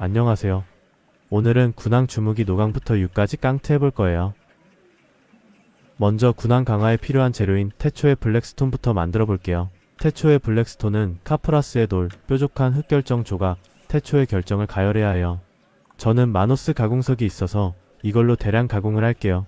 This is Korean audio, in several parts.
안녕하세요. 오늘은 군항 주무기 노강부터 6까지 깡트 해볼 거예요. 먼저 군항 강화에 필요한 재료인 태초의 블랙스톤부터 만들어 볼게요. 태초의 블랙스톤은 카프라스의 돌, 뾰족한 흑결정 조각, 태초의 결정을 가열해야 해요. 저는 마노스 가공석이 있어서 이걸로 대량 가공을 할게요.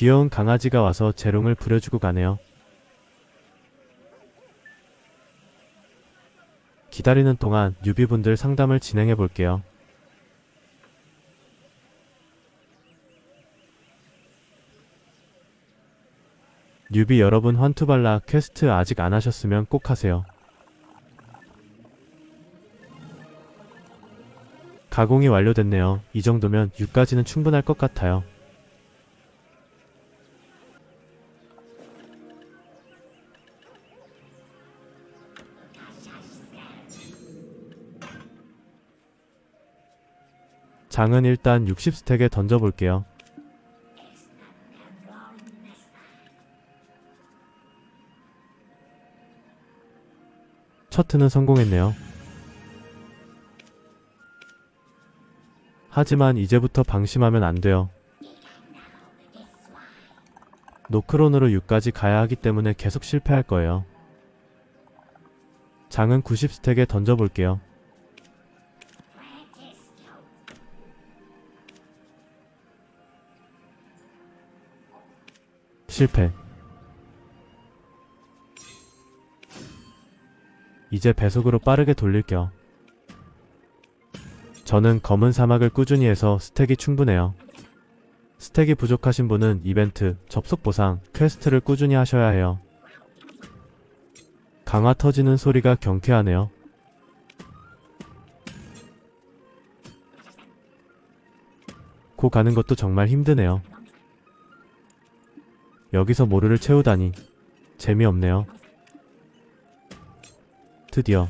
귀여운 강아지가 와서 재롱을 부려주고 가네요. 기다리는 동안 유비분들 상담을 진행해 볼게요. 뉴비 여러분 환투발라 퀘스트 아직 안 하셨으면 꼭 하세요. 가공이 완료됐네요. 이 정도면 6까지는 충분할 것 같아요. 장은 일단 60스택에 던져볼게요. 첫 트는 성공했네요. 하지만 이제부터 방심하면 안 돼요. 노크론으로 6까지 가야 하기 때문에 계속 실패할 거예요. 장은 90스택에 던져볼게요. 실패. 이제 배속으로 빠르게 돌릴게요. 저는 검은 사막을 꾸준히 해서 스택이 충분해요. 스택이 부족하신 분은 이벤트, 접속 보상, 퀘스트를 꾸준히 하셔야 해요. 강화 터지는 소리가 경쾌하네요. 고 가는 것도 정말 힘드네요. 여기서 모르를 채우다니 재미없네요. 드디어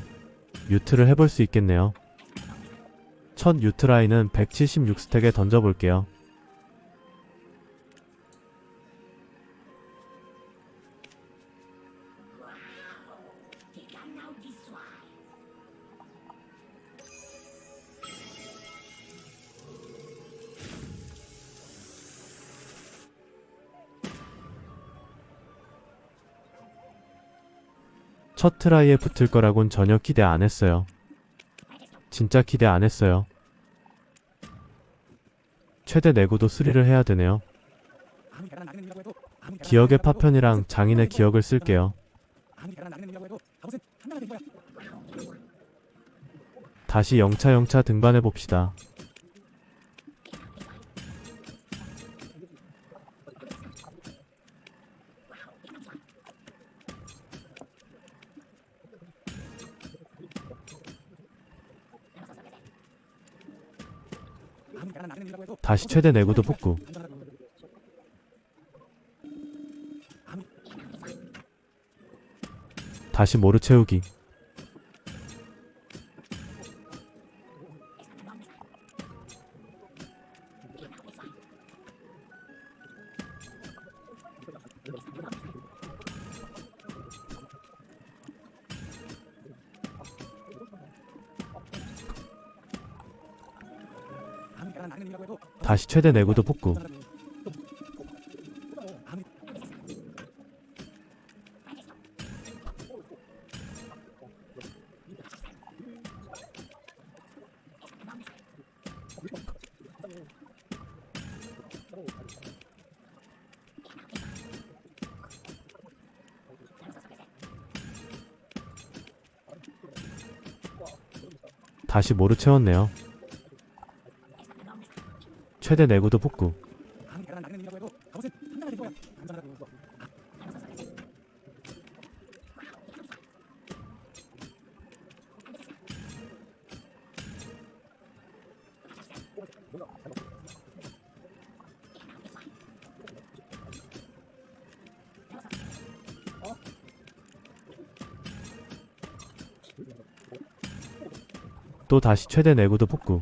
유트를 해볼 수 있겠네요. 첫 유트라인은 176스택에 던져볼게요. 첫 트라이에 붙을 거라곤 전혀 기대 안 했어요. 진짜 기대 안 했어요. 최대 내구도 수리를 해야 되네요. 기억의 파편이랑 장인의 기억을 쓸게요. 다시 영차 영차 등반해 봅시다. 다시 최대 내구도 복구. 다시 모르 채우기. 다시 최대 내구도 복구. 다시 모르 채웠네요. 최대 내구도 복구. 또 다시 최대 내구도 복구.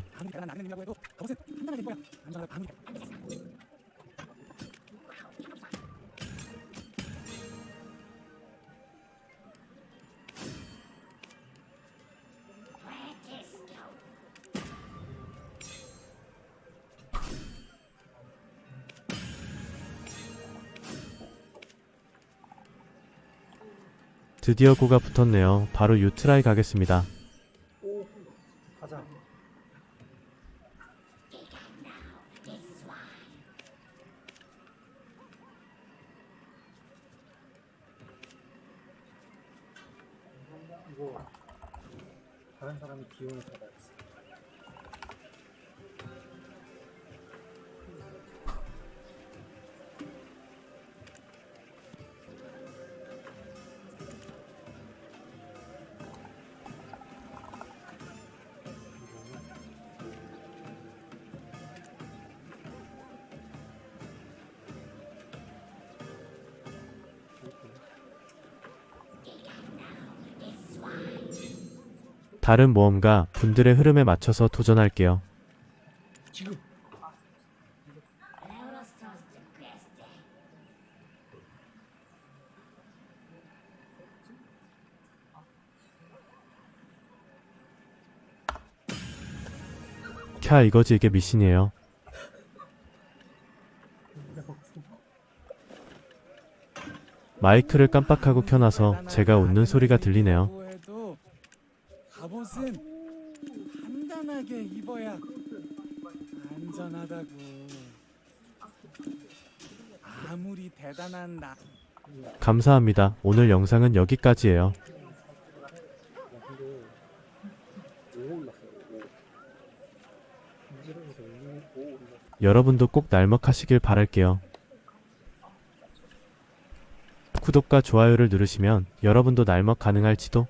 드디어 고가 붙었네요. 바로 유트라이 가겠습니다. 가자. 이거 다른 사람이 기운을 받아야겠어. 다른 모험가 분들의 흐름에 맞춰서 도전할게요. 캬 이거지 이게 미신이에요. 마이크를 깜빡하고 켜놔서 제가 웃는 소리가 들리네요. 갑옷은 단단하게 입어야 안전하다고. 아무리 대단한 나 감사합니다. 오늘 영상은 여기까지예요. 야 근데 5 올랐어요. 5. 인지력에서 5 올랐어. 여러분도 꼭 날먹하시길 바랄게요. 구독과 좋아요를 누르시면 여러분도 날먹 가능할지도